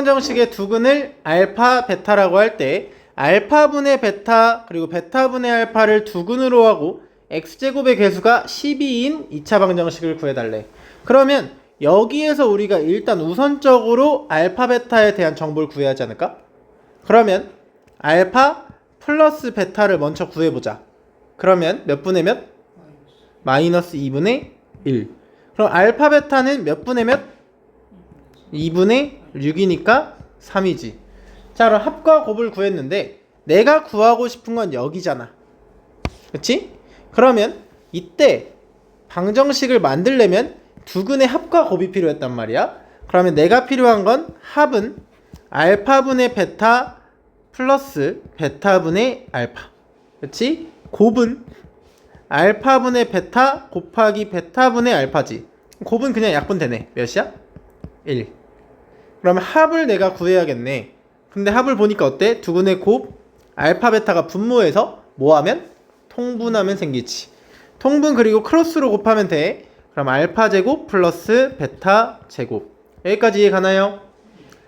방정식의 두근을 알파, 베타라고 할 때 알파분의 베타 그리고 베타분의 알파를 두근으로 하고 x제곱의 개수가 12인 2차 방정식을 구해달래. 그러면 여기에서 우리가 일단 우선적으로 알파, 베타에 대한 정보를 구해야 하지 않을까? 그러면 알파 플러스 베타를 먼저 구해보자. 그러면 몇 분의 몇? 마이너스 2분의 1. 그럼 알파, 베타는 몇 분의 몇? 2분의 6이니까 3이지. 자, 그럼 합과 곱을 구했는데 내가 구하고 싶은 건 여기잖아. 그치? 그러면 이때 방정식을 만들려면 두 근의 합과 곱이 필요했단 말이야. 그러면 내가 필요한 건 합은 알파분의 베타 플러스 베타분의 알파. 그치? 곱은 알파분의 베타 곱하기 베타분의 알파지. 곱은 그냥 약분 되네. 몇이야? 1. 그러면 합을 내가 구해야겠네. 근데 합을 보니까 어때? 두근의 곱 알파 베타가 분모해서 뭐하면 통분하면 생기지. 통분 그리고 크로스로 곱하면 돼. 그럼 알파 제곱 플러스 베타 제곱. 여기까지 이해 가나요?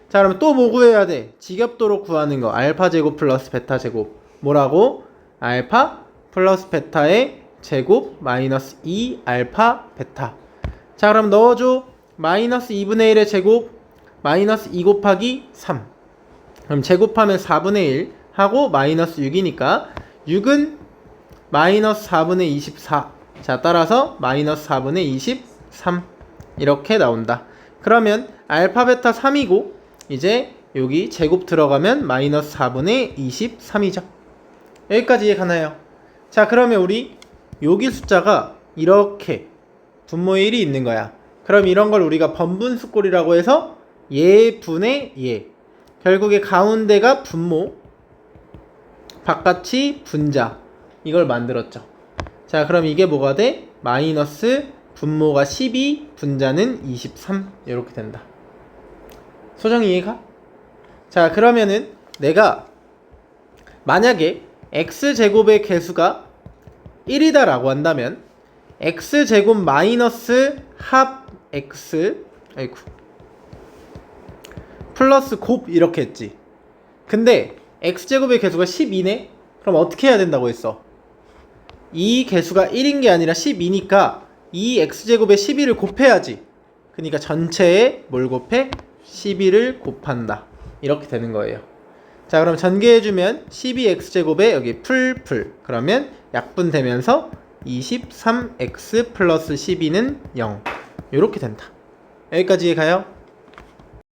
자, 그러면 또뭐 구해야 돼? 직엽도로 구하는 거. 알파 제곱 플러스 베타 제곱. 뭐라고? 알파 플러스 베타의 제곱 마이너스 2 알파 베타. 자, 그럼 넣어줘. 마이너스 2분의 1의 제곱 마이너스 2 곱하기 3. 그럼 제곱하면 4분의 1 하고 마이너스 6이니까 6은 마이너스 4분의 24. 자, 따라서 마이너스 4분의 23. 이렇게 나온다. 그러면 알파 베타 3이고 이제 여기 제곱 들어가면 마이너스 4분의 23이죠. 여기까지 이해 가나요? 자, 그러면 우리 여기 숫자가 이렇게 분모 1이 있는 거야. 그럼 이런 걸 우리가 번분수꼴이라고 해서 예분의 예. 결국에 가운데가 분모, 바깥이 분자. 이걸 만들었죠. 자, 그럼 이게 뭐가 돼? 마이너스 분모가 12, 분자는 23. 이렇게 된다. 소정이 이해가? 자, 그러면은 내가 만약에 x제곱의 개수가 1이다라고 한다면 x제곱 마이너스 합 x 아이쿠 플러스 곱 이렇게 했지. 근데 x제곱의 개수가 12네? 그럼 어떻게 해야 된다고 했어? 이 개수가 1인 게 아니라 12니까 이 x제곱에 12를 곱해야지. 그러니까 전체에 뭘 곱해? 12를 곱한다. 이렇게 되는 거예요. 자, 그럼 전개해주면 12x제곱에 여기 풀 풀. 그러면 약분되면서 23x 플러스 12는 0. 이렇게 된다. 여기까지 가요?